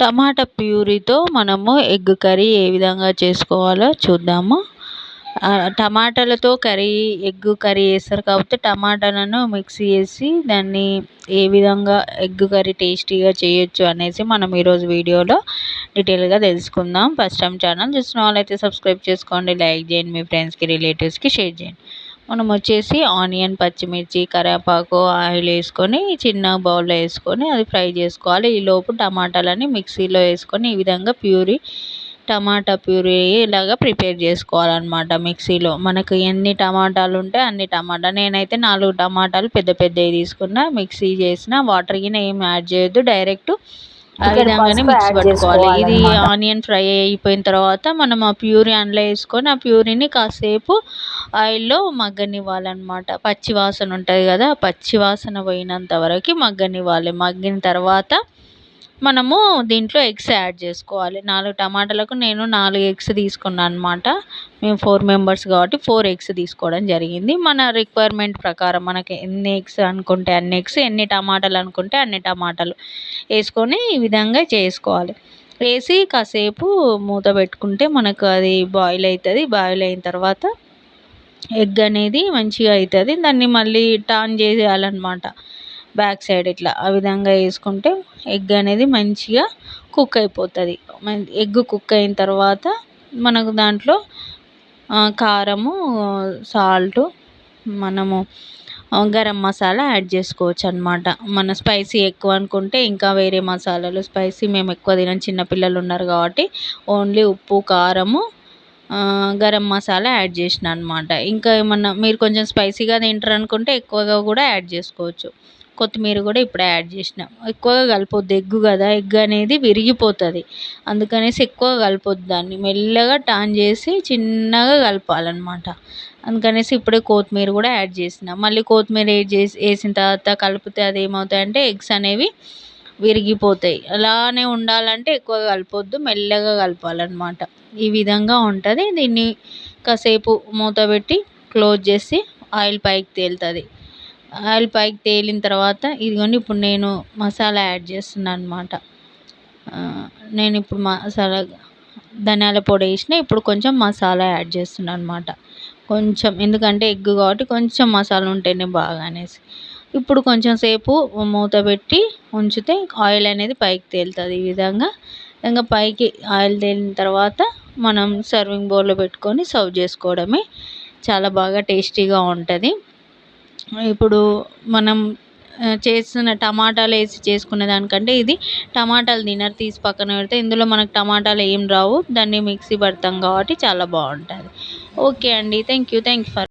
టమాటా ప్యూరీతో మనము egg curry ఏ విధంగా చేసుకోవాలో చూద్దాము. టమాటాలతో కర్రీ ఎగ్ కర్రీ చేస్తారు కాబట్టి టమాటాలను మిక్సీ చేసి దాన్ని ఏ విధంగా ఎగ్ కర్రీ టేస్టీగా చేయొచ్చు అనేసి మనం ఈరోజు వీడియోలో డీటెయిల్గా తెలుసుకుందాం. ఫస్ట్ టైం ఛానల్ చూసిన వాళ్ళైతే సబ్స్క్రైబ్ చేసుకోండి లైక్ చేయండి మీ ఫ్రెండ్స్కి రిలేటివ్స్కి షేర్ చేయండి. మనం వచ్చేసి ఆనియన్ పచ్చిమిర్చి కరివేపాకు ఆయిల్ వేసుకొని చిన్న బౌల్లో వేసుకొని అది ఫ్రై చేసుకోవాలి. ఈలోపు టమాటాలని మిక్సీలో వేసుకొని ఈ విధంగా ప్యూరీ టమాటా ప్యూరీ ఇలాగా ప్రిపేర్ చేసుకోవాలన్నమాట మిక్సీలో. మనకు ఎన్ని టమాటాలు ఉంటే అన్ని టమాటా నేనైతే నాలుగు టమాటాలు పెద్ద పెద్దవి తీసుకున్న మిక్సీ చేసిన వాటర్ గిన ఏం యాడ్ చేయొద్దు. డైరెక్ట్ ఆ విధంగానే మిక్స్ పట్టుకోవాలి ఇది ఆనియన్ ఫ్రై అయిపోయిన తర్వాత మనం ఆ ప్యూరీ అందులో వేసుకొని ఆ ప్యూరీని కాసేపు ఆయిల్లో మగ్గనివ్వాలన్నమాట. పచ్చి వాసన ఉంటుంది కదా పచ్చి వాసన పోయినంత వరకు మగ్గనివ్వాలి. మగ్గిన తర్వాత మనము దీంట్లో ఎగ్స్ యాడ్ చేసుకోవాలి. నాలుగు టమాటాలకు నేను నాలుగు ఎగ్స్ తీసుకున్నాను అనమాట మేము ఫోర్ మెంబర్స్ కాబట్టి ఫోర్ ఎగ్స్ తీసుకోవడం జరిగింది. మన రిక్వైర్మెంట్ ప్రకారం మనకి ఎన్ని ఎగ్స్ అనుకుంటే అన్ని ఎగ్స్ ఎన్ని టమాటాలు అనుకుంటే అన్ని టమాటాలు వేసుకొని ఈ విధంగా చేసుకోవాలి. వేసి కాసేపు మూత పెట్టుకుంటే మనకు అది బాయిల్ అవుతుంది. బాయిల్ అయిన తర్వాత ఎగ్ అనేది మంచిగా అవుతుంది. దాన్ని మళ్ళీ టర్న్ చేసేయాలన్నమాట. బ్యాక్ సైడ్ ఇట్లా ఆ విధంగా వేసుకుంటే ఎగ్ అనేది మంచిగా కుక్ అయిపోతుంది. ఎగ్ కుక్ అయిన తర్వాత మనకు దాంట్లో కారము సాల్టు మనము గరం మసాలా యాడ్ చేసుకోవచ్చు అనమాట మన స్పైసీ ఎక్కువ అనుకుంటే ఇంకా వేరే మసాలాలు స్పైసీ మేము ఎక్కువ తినం చిన్నపిల్లలు ఉన్నారు కాబట్టి ఓన్లీ ఉప్పు కారము గరం మసాలా యాడ్ చేసిన అనమాట ఇంకా ఏమన్నా మీరు కొంచెం స్పైసీగా తింటారు అనుకుంటే ఎక్కువగా కూడా యాడ్ చేసుకోవచ్చు. కొత్తిమీర కూడా ఇప్పుడే యాడ్ చేసినాం. ఎక్కువగా కలపొద్దు ఎగ్ కదా ఎగ్ అనేది విరిగిపోతుంది. అందుకనేసి ఎక్కువ కలపొద్దు దాన్ని. మెల్లగా టర్న్ చేసి చిన్నగా కలపాలన్నమాట. అందుకనేసి ఇప్పుడే కొత్తిమీర కూడా యాడ్ చేసిన. మళ్ళీ కొత్తిమీర యాడ్ చేసి వేసిన తర్వాత కలిపితే అది ఏమవుతాయి అంటే ఎగ్స్ అనేవి విరిగిపోతాయి. అలానే ఉండాలంటే ఎక్కువ కలపొద్దు మెల్లగా కలపాలన్నమాట. ఈ విధంగా ఉంటుంది. దీన్ని కాసేపు మూత పెట్టి క్లోజ్ చేసి ఆయిల్ పైకి తేలుతుంది. ఆయిల్ పైకి తేలిన తర్వాత ఇదిగోండి ఇప్పుడు నేను మసాలా యాడ్ చేస్తున్నాను అనమాట నేను ఇప్పుడు మసాలా ధనియాల పొడి వేసిన ఇప్పుడు కొంచెం మసాలా యాడ్ చేస్తున్నాను అనమాట కొంచెం ఎందుకంటే ఎగ్ కాబట్టి కొంచెం మసాలా ఉంటేనే బాగా అనేసి. ఇప్పుడు కొంచెం సేపు మూత పెట్టి ఉంచితే ఆయిల్ అనేది పైకి తేలుతుంది ఈ విధంగా. ఇంకా పైకి ఆయిల్ తేలిన తర్వాత మనం సర్వింగ్ బౌల్లో పెట్టుకొని సర్వ్ చేసుకోవడమే చాలా బాగా టేస్టీగా ఉంటుంది. ఇప్పుడు మనం చేస్తున్న టమాటాలు వేసి చేసుకునే దానికంటే ఇది టమాటాలు తినరు తీసి పక్కన పెడితే. ఇందులో మనకు టమాటాలు ఏం రావు దాన్ని మిక్సీ పడతాం కాబట్టి చాలా బాగుంటుంది. ఓకే అండి thank you thank you for